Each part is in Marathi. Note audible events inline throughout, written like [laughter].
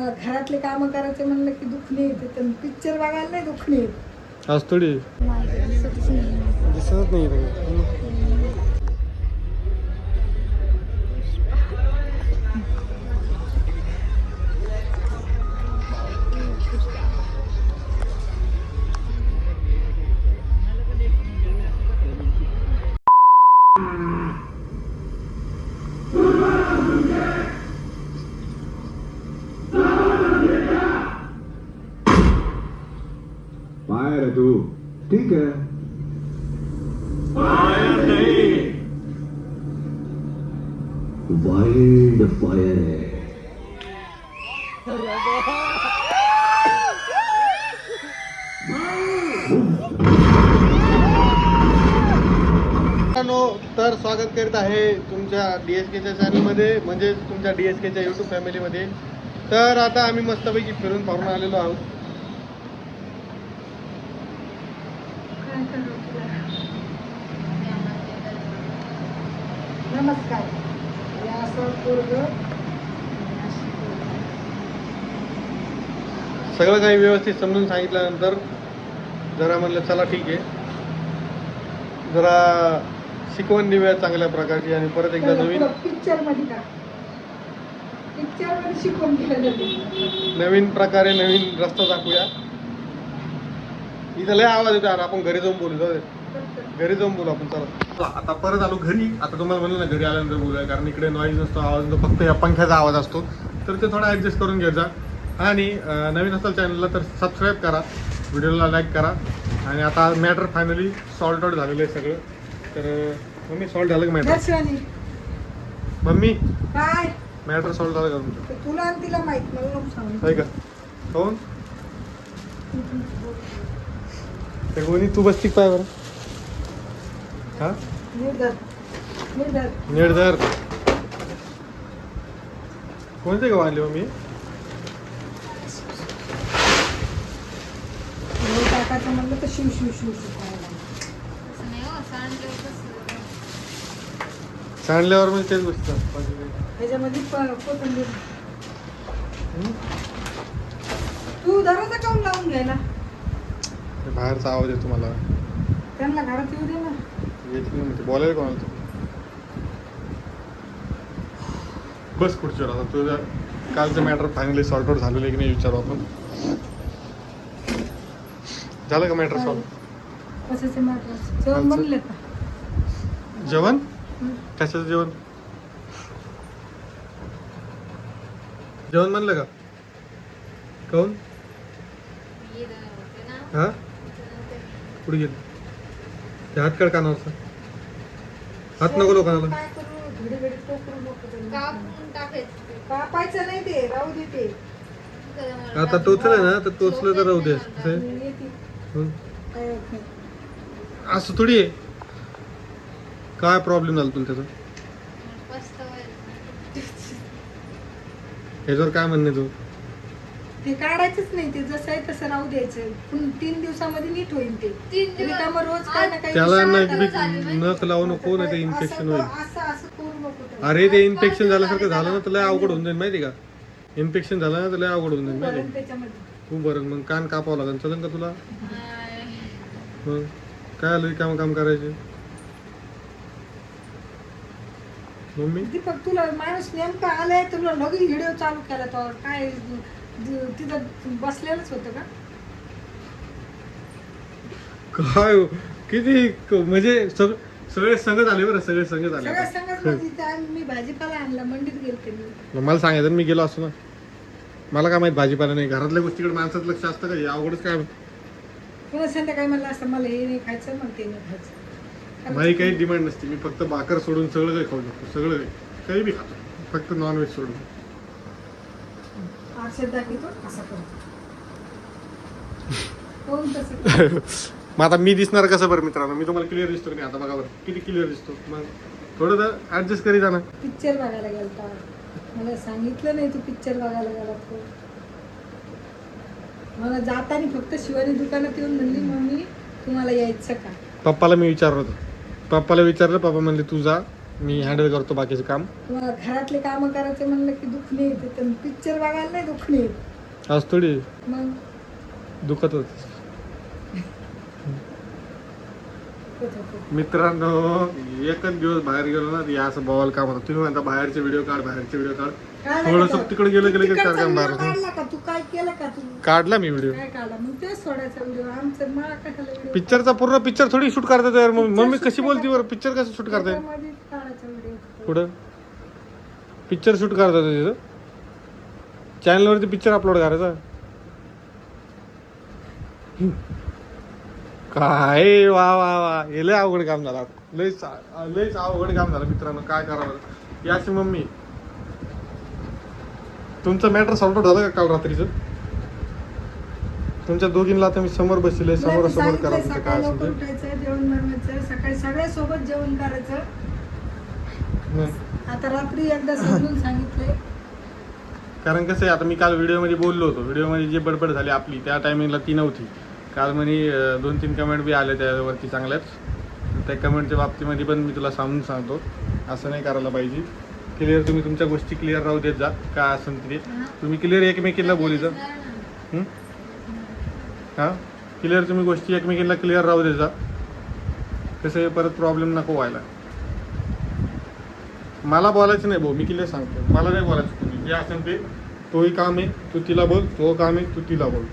घरातले काम करायचे म्हणलं की दुखणे येते तर पिक्चर बघायला नाही दुखणे येत आज थोडी दिसत नाही Yeah! है तू ठीक है वाइल्ड फायर है मित्रांनो तर स्वागत करीत आहे तुमच्या डी एस केच्या चॅनलमध्ये म्हणजे तुमच्या डी एस केच्या यूट्यूब फॅमिलीमध्ये तर आता आम्ही मस्तपैकी फिरून पाहून आलेलो आहोत. नमस्कार. असं पोरगं सगळं काही व्यवस्थित समजून सांगितल्यानंतर जरा म्हणलं चला ठीक आहे. जरा शिकवण देऊया चांगल्या प्रकारची आणि परत एकदा नवीन पिक्चरमध्ये का पिक्चरमध्ये जाते नवीन प्रकारे नवीन रस्ता दाखवूया. इथं लय आवाज येतो यार आपण घरी जाऊन बोलू जाऊ दे. घरी जाऊन बोलू आपण चला. आता परत आलो घरी. आता तुम्हाला म्हणलं ना घरी आल्यानंतर बोलूया कारण इकडे नॉईज नसतो आवाज नसतो फक्त या पंख्याचा आवाज असतो. तर ते थोडा ॲडजस्ट करून घ्यायचा जा. आणि अं, नवीन असाल चॅनलला तर सबस्क्राईब करा. व्हिडिओला लाईक करा. आणि आता मॅटर फायनली सॉल्ट आउट झालेलं आहे सगळं. तर अं, मम्मी सॉल्ट झालं का मॅटर दर्शनी मम्मी? काय? मॅटर सॉल्ट झालं का तुमचं? ते तुला आणि तिला माहीत मला नको सांगू. आहे का कोण ते कोणी तू बसती पाय बरं. हा? निर्धर कोणते गाव मी? हे टाकायचं म्हणलं तर शिव शिव शिव. सांडल्यावर म्हणजे तेच बसतात कोथिंबीर. हम्म? तू दरवाजा काऊन लावून घ्यायला ते बाहेरचा आवाज येतो मला. त्यांना घरात येऊ दे ना. येत नाही म्हणते. बोलायला कोणाला तू? बस खुर्चीवर आता तुझ्या कालचं मॅटर फायनली सॉर्ट आउट झालेलं आहे की नाही विचारू आपण? झालं का मॅटर सॉल्व कशाचे जेवण बनले का? जेवण. कशाचं जेवण? जेवण म्हणलं का? काऊन हा? कुठे गेलं. ते हात काढ कानावरचा हात नको लोकांना. काय करू? घडी घडी टोकरू नको त्याला. कापायचं नाही ते राहू दे ते. आता टोचलं ना तर टोचलं तर राहू दे आहे? येते. हं. काय होत नाही. असं थोडी आहे. काय प्रॉब्लेम झाला तुला त्याचा ह्याच्यावर काय म्हणणे तू? ते काढायचंच नाही ते जसं आहे तसं राहू द्यायचं. पण तीन दिवसामध्ये नीट होईल ते. तीन दिवस- रिकामं रोज काय ना काही त्याला नख लावू नको नाही ते इन्फेक्शन होईल. असं असं करू नको त्याला. अरे ते इन्फेक्शन झाल्यासारखं झालं ना तर लय अवघड होऊन जाईल माहिती का? इन्फेक्शन झालं ना तर लय अवघड होऊन तू जाईल माहिती त्याच्यामध्ये. तू बरं. मग कान कापावं लागेल. चलन का तुला? मग काय आलं काम काम करायचे? मम्मी? दीपक तुला माणूस नेमका आलाय तुला लगेच व्हिडिओ चालू केला तर काय तिथं बसलेलंच होतं का? काय हो? किती क- म्हणजे सग- सगळे संगत आले बरं सगळे संगत आले सगळ्या संगत म्हणजे मी भाजीपाला आणला मंडीत गेलते मी. मग मला सांगायचं ना, मी गेलो असतो ना. मला काय माहीत भाजीपाला नाही घरातल्या गोष्टीकडे माणसाचं लक्ष असतं का? हे अवघडच काय? पुन्हा संध्याकाळी म्हणलं असं मला हे नाही खायचं मग ते नाही खायचं. माझी काही डिमांड नसते मी फक्त भाकर सोडून सगळं काही खाऊ शकतो सगळं काही. काही बी खातो फक्त नॉनव्हेज सोडून. आरशात दाखवतो असा करतो कोण तसं [laughs] मग आता मी दिसणार कसं बरं मित्रांनो? मी तुम्हाला क्लिअर दिसतो की नाही? आता बघा बरं किती क्लिअर दिसतो. मग थोडं तर ऍडजस्ट करी ना. पिक्चर बघायला गेलता. मला सांगितलं नाही तू पिक्चर बघायला गेला तो. मला जाताना फक्त शिवानी दुकानात येऊन म्हणली मम्मी तुम्हाला यायचं का? पप्पाला मी विचारलं होतं. पप्पाला विचारलं पप्पा म्हणले तू जा. मी हँडल करतो बाकीचं काम. घरातले काम करायचे म्हणलं की दुःख नाही येते तर पिक्चर बघायला नाही दुःख नाही येत. आज थोडी मग? दुखत होत. होत होतं. मित्रांनो एकच दिवस बाहेर गेलो ना या असं बॉल काम होतं. तुम्ही म्हणता बाहेरचे व्हिडिओ काढ बाहेरचे व्हिडिओ काढ. काय नाही थोडंसं. तिकडे गेलं गेलं की तिकडचा कार्यक्रम व्हिडिओ बाहेर काढला का तू काय केलं का तू? काढला मी व्हिडिओ काय काढला? मग तेच सोडायचा व्हिडिओ आमचं मला कशाला व्हिडिओ पिक्चरचा पूर्ण पिक्चर थोडी शूट करतात यार मग मम्मी कशी बोलती बरं? पिक्चर कसं शूट करताय त्याच्यामध्ये कुठं? पिक्चर शूट करतात तिथं. चॅनलवरती पिक्चर अपलोड करायचा. काय वा वा वा. हे लय अवघड काम झालं लयच लयच अवघड काम झालं मित्रांनो. काय करावं? याची मम्मी. तुमचं मॅटर सॉर्ट आउट झालं का काल रात्रीचं? तुमच्या दोघींना आता मी समोर बसले समोर समोर सांगितलंय, करा तुमचं काय असेल सकाळी सगळ्या सोबत जेवण करायचं. आता रात्री एकदा समजून सांगितलंय. कारण कसं आहे आता मी काल व्हिडिओमध्ये बोललो होतो. व्हिडिओमध्ये जे बडबड झाली आपली त्या टायमिंगला ती नव्हती. काल म्हणे दोन तीन कमेंट बी आले त्यावरती चांगल्याच. त्या कमेंटच्या बाबतीमध्ये पण मी तुला सांगून सांगतो. असं नाही करायला पाहिजे. क्लिअर तुम्ही तुमच्या गोष्टी क्लिअर राहू देत जा. काय असेल ते? तुम्ही क्लिअर एकमेकीला बोली जा. हं? हां? क्लिअर तुम्ही गोष्टी एकमेकीला क्लिअर राहू देत जा. कसं परत प्रॉब्लेम नको व्हायला. मला बोलायचं नाही भाऊ मी क्लिअर सांगतो. मला नाही बोलायचं तुम्ही जे असेल ते तोही काम आहे तू तिला बोल तो काम आहे तू तिला बोल.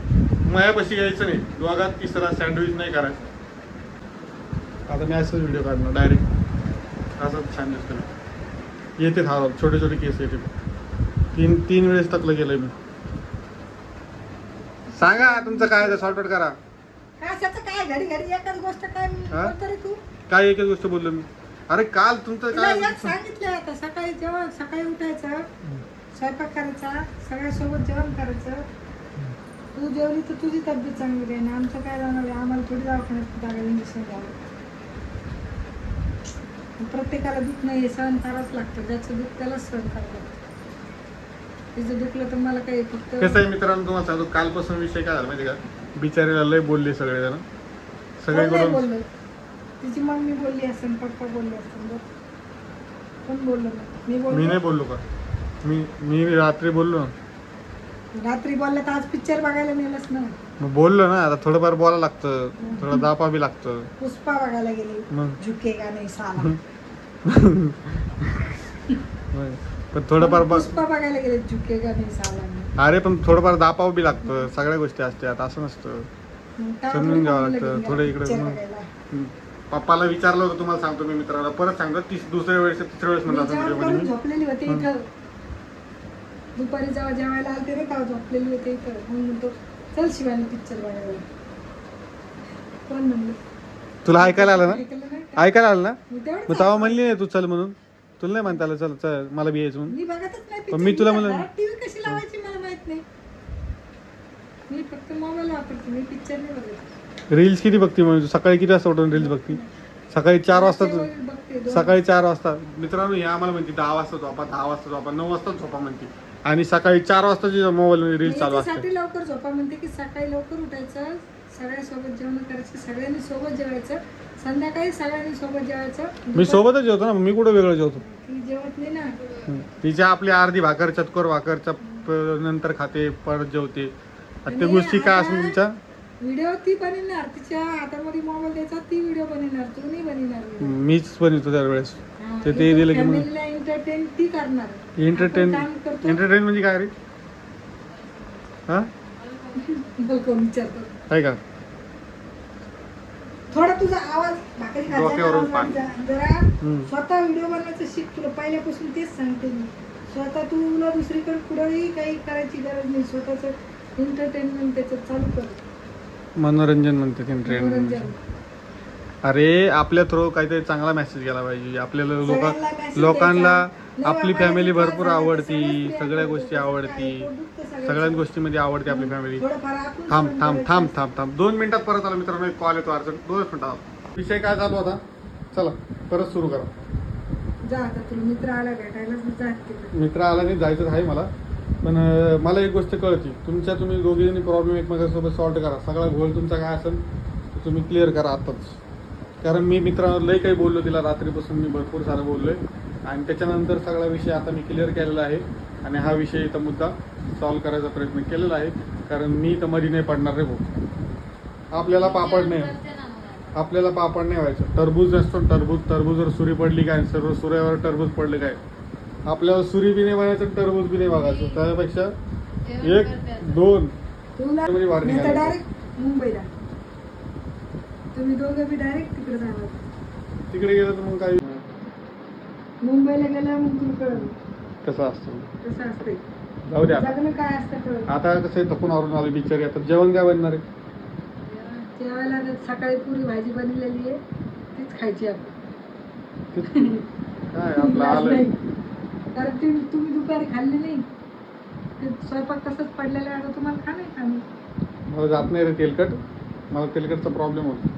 मायापाशी यायचं नाही. दोघात तिसरा सँडविच नाही करायचं. आता मी असंच व्हिडिओ काढणार डायरेक्ट असंच सँडविच करेन येते हा छोटे छोटे केस येते. तीन तीन वेळेस तकलं गेलंय मी. सांगा तुमचं काय सॉर्ट आउट करा. काय घरी घरी एकच गोष्ट तू? काय एकच गोष्ट बोललो मी? अरे काल तुमचं तुला काय एक सांगितलंय आता सकाळी जेवण सकाळी उठायचं स्वयंपाक करायचा सगळ्यासोबत जेवण करायचं. तू जेवली तर तुझी तब्येत चांगली राहील आमचं काय जाणार आहे? आम्हाला थोडी दवाखान्यात जागा इंजेक्शन घ्यावं प्रत्येकाला दुःख नाही हे सहन करावंच लागतं. ज्याचं दुःख त्यालाच सहन करावं लागतं. तिचं दुखलं तर मला काही फक्त कसं आहे मित्रांनो तुम्हाला सांगतो कालपासून विषय काय झाला माहिती का? बिचारीला लय बोलले सगळे जण सगळे कोण नाही करून बोललं? तिची मम्मी बोलली असेल पप्पा बोलले असेल बघ. कोण बोललं नाही? मी मी बोलले नाही बोललो का मी मी रात्री बोललो ना रात्री बोललं तर आज पिक्चर बघायला नेलंच ना मग बोललो ना आता थोडंफार बोलायला लागतं थोडं दापा बी लागतं पुष्पा बघायला गेली मग झुकेगा नाही साला होय. पण थोडंफार ब- पुष्पा बघायला गेले झुकेगा नाही साला अरे पण थोडंफार दापाव बी लागतं सगळ्या गोष्टी असतात असं नसतं मग काय समजून घ्यावं लागतं. की थोडं इकडे picture मग. बघायला. पप्पाला विचारलं होतं तुम्हाला सांगतो मी मित्राला. परत सांगतो तीस दुसऱ्या वेळेस तिसऱ्या वेळेस मी म्हणलं असं जेवण व्हिडिओ करून मध्ये झोपलेली होते. इथं. दुपारी जेव्हा जेवायला आलते रे तेव्हा झोपलेली होते इथं. मग म्हणतो चल शिवानी पिक्चर बघायला कोण म्हणलं? तुला ऐकायला आलं ना? ऐकलं नाही का? ऐकायला आलं ना? मी मग तेव्हा म्हणली नाही तू चल म्हणून. तुला नाही म्हणता आलं चल चल मला बी यायचं म्हणून. मी बघतच नाही पण मी तुला म्हणलं- टीव्ही कशी लावायची मला माहीत नाही. मी फक्त मोबाईल वापरते मी पिक्चर नाही बघत. रील्स किती बघते तू सकाळी किती वाजता उठून रील्स बघते? सकाळी चार वाजता तू- सकाळी चार वाजता. मित्रांनो हे आम्हाला म्हणते दहा वाजता झोपा दहा वाजता झोपा नऊ वाजता झोपा म्हणते. आणि सकाळी चार वाजताची मोबाईल रील्स चालू असते लवकर झोपा म्हणते की सकाळी लवकर उठायचं सगळ्यासोबत जेवण करायचं सगळ्यांनी सोबत जेवायचं संध्याकाळी सगळ्यांनी सोबत जेवायचं. मी सोबतच जेवतो ना मी कुठं वेगळं जेवतो? ती जेवत नाही ना. तिच्या आपली अर्धी भाकर चतकोर भाकरच्या नंतर खाते परत जेवते. आणि गोष्टी काय असेल तुमच्या? व्हिडिओ ती बनवणार तिच्या हातामध्ये मोबाईल द्यायचा ती व्हिडिओ बनवणार तू नाही बनवणार. मीच बनवतो त्यावेळेस. हा, ते ते दिलं की मग. फॅमिलीला एंटरटेन ती करणार. एंटरटेन आपण काम करतो. एंटरटेन म्हणजे काय रे? हा? कोण विचारतो. काय का? थोडा तुझा आवाज भाकरी डोक्यावरून आवाज. वाढजा. जरा हम्म. स्वतः व्हिडिओ बनवायचं शिक तुला पहिल्यापासून तेच सांगते मी. स्वतः तुला दुसरीकडे कुठेही काही करायची गरज नाही. स्वतःच एंटरटेनमेंट त्याच्यात चालू कर. मनोरंजन म्हणते मनोरंजन. अरे आपल्या थ्रू काहीतरी चांगला मेसेज गेला पाहिजे. आपल्याला लोक लोकांना आपली फॅमिली भरपूर आवडती सगळ्या गोष्टी. आवडती. सगळ्याच गोष्टीमध्ये आवडते आपली फॅमिली थांब थांब. थांब थांब थांब. दोन मिनिटात परत आला मित्रांनो एक कॉल येतो अडचण. दोनच मिनिटात विषय काय चालू होता चला परत सुरू करा. मित्र आला नाही जायचं आहे मला. पण मला एक गोष्ट कळती. तुमच्या तुम्ही दोघींनी प्रॉब्लेम एकमेकांसोबत सॉल्ट करा. सगळा गोल तुमचा काय असेल तो तुम्ही क्लिअर करा आताच. कारण मी मित्रांनो लई काही बोललो तिला रात्रीपासून मी भरपूर सारं आहे आणि त्याच्यानंतर सगळा विषय आता मी क्लिअर केलेला आहे. आणि हा विषय इथं मुद्दा सॉल्व्ह करायचा प्रयत्न केलेला आहे. कारण मी तर मधी नाही पडणार रे भाऊ. आपल्याला पापड नाही. आपल्याला पापड नाही व्हायचं. टरबूज असतो टरबूज टरबूजवर सुरी पडली काय? सर्व सुऱ्यावर टरबूज पडले काय? आपल्याला सुरी बी नाही बनायचं टरबूज बी नाही बघायचं त्यापेक्षा एक. दोन. म्हणजे. डायरेक्ट मुंबईला तुम्ही दोघं बी डायरेक्ट तिकडे जाणार. तिकडे गेलं तर मग काही मुंबईला गेल्यावर मग तुला कळलं. कसं असतं? कसं असतंय? जाऊ द्या. आता. जगणं काय असतं कळलं. आता कसं आहे, थकून आवरून आलो बिचारी. आता जेवण काय बनणार आहे? जेवायला तर सकाळी पुरी भाजी बनलेली आहे. तीच खायची आपण. काय आपलं [laughs] आलं नाही. कारण ते तुम्ही दुपारी खाल्ले नाही. ते स्वयंपाक तसंच पडलेला आहे आता तुम्हाला खाणे खाणे? मला जात नाही रे तेलकट. मला तेलकटचा प्रॉब्लेम होतो.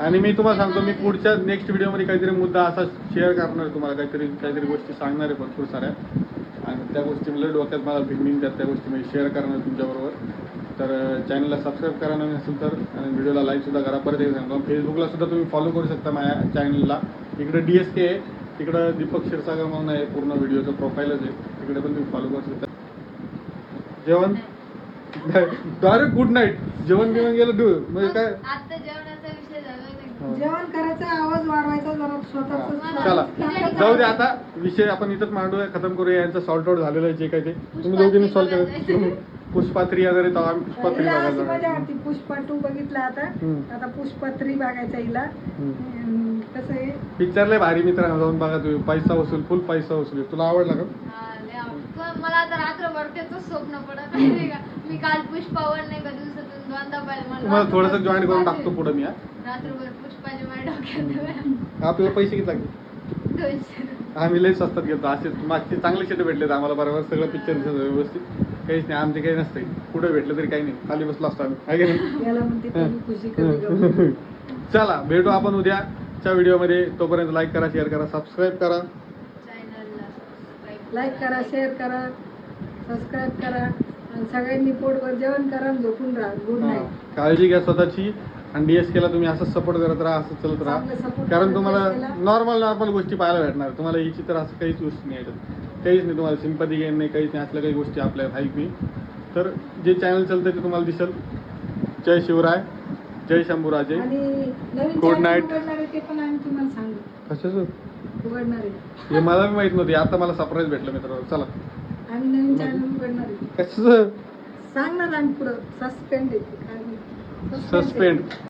आणि मी तुम्हाला सांगतो मी पुढच्या नेक्स्ट व्हिडिओमध्ये काहीतरी मुद्दा असा शेअर करणार आहे तुम्हाला. काहीतरी काहीतरी गोष्टी सांगणार आहे भरपूर साऱ्या. आणि त्या गोष्टी मला डोक्यात मला भिडून त्यात त्या गोष्टी मी शेअर करणार आहे तुमच्याबरोबर. तर चॅनलला सबस्क्राईब करा नवीन असेल तर आणि व्हिडिओला लाईकसुद्धा करा. परत एक सांगतो फेसबुकला सुद्धा तुम्ही फॉलो करू शकता माझ्या चॅनलला इकडे डी एस के आहे. तिकडं दीपक क्षीरसागर म्हणून आहे पूर्ण व्हिडिओचं प्रोफाईलच आहे. तिकडे पण तुम्ही फॉलो करू शकता. जेवण? डायरेक्ट गुड नाईट जेवण बिवण गेलं डू. म्हणजे काय? आता जेवणाचा विषय झाला नाही. हो. जेवण करायचा आवाज वाढवायचा जरा. स्वतःच चला. जाऊ दे आता. विषय आपण इथंच मांडूया खतम करूया. यांचं सॉल्ट आउट झालेलं आहे जे काय ते. तुम्ही दोघींनी सॉल्व केलं पुष्पात्री वगैरे तर आम्ही पुष्पात्री बघायला पुष्पा टू बघितला आता. आता पुष्पा थ्री बघायचा हिला. पिक्चर लय भारी मित्रांनो जाऊन बघा तुम्ही. पैसा वसूल फुल पैसा वसूल. तुला आवडला का? हा, मला आता रात्रभर त्याच स्वप्न पडत मी काल पुष्पावर नाही का दिवसातून दोनदा पाहिलं मला तुम्हाला थोडंसं जॉईन करून टाकतो पुढे मी. रात्रभर पुष्पाचे माझ्या डोक्यात आपल्याला पैसे किती लागले? आम्ही लय स्वस्तात घेतो असे मागचे चांगले शेट भेटले आम्हाला बरोबर? सगळं पिक्चर व्यवस्थित. काहीच नाही आमचे काही नसते. कुठे भेटलं तरी काही नाही. खाली बसलो असतो आम्ही. [laughs] चला भेटू आपण उद्याच्या व्हिडिओमध्ये तोपर्यंत लाईक करा शेअर करा सबस्क्राईब करा. लाईक करा. शेअर करा सबस्क्राईब करा आणि सगळ्यांनी पोटभर जेवण करा आणि झोपून राहा. गुड हा. नाईट काळजी घ्या स्वतःची आणि डीएस केला तुम्ही असंच सपोर्ट करत राहा असं चलत चांगलं राहा support कारण करा तुम्हाला. नॉर्मल नॉर्मल गोष्टी पाहायला भेटणार. तुम्हाला हिची तर असं काहीच गोष्टी नाही याच्यात काहीच नाही तुम्हाला सिंपती गेन नाही काहीच नाही. असल्या काही गोष्टी आपल्या आहेत मी तर जे चॅनल चालतं ते तुम्हाला दिसेल. जय शिवराय. जय शंभूराजे. आणि नवीन Good channel night. उघडणार आहे ते पण आम्ही तुम्हाला सांगू. कशाच? उघडणार आहे. हे मला बी माहीत नव्हती. आता मला सरप्राईज भेटलं मित्रांनो. चला. आम्ही नवीन चॅनल उघडणार आहे. कशाच? सांगणार आम्ही पुढं. सस्पेंड आहे ते. काय. सस्पेंड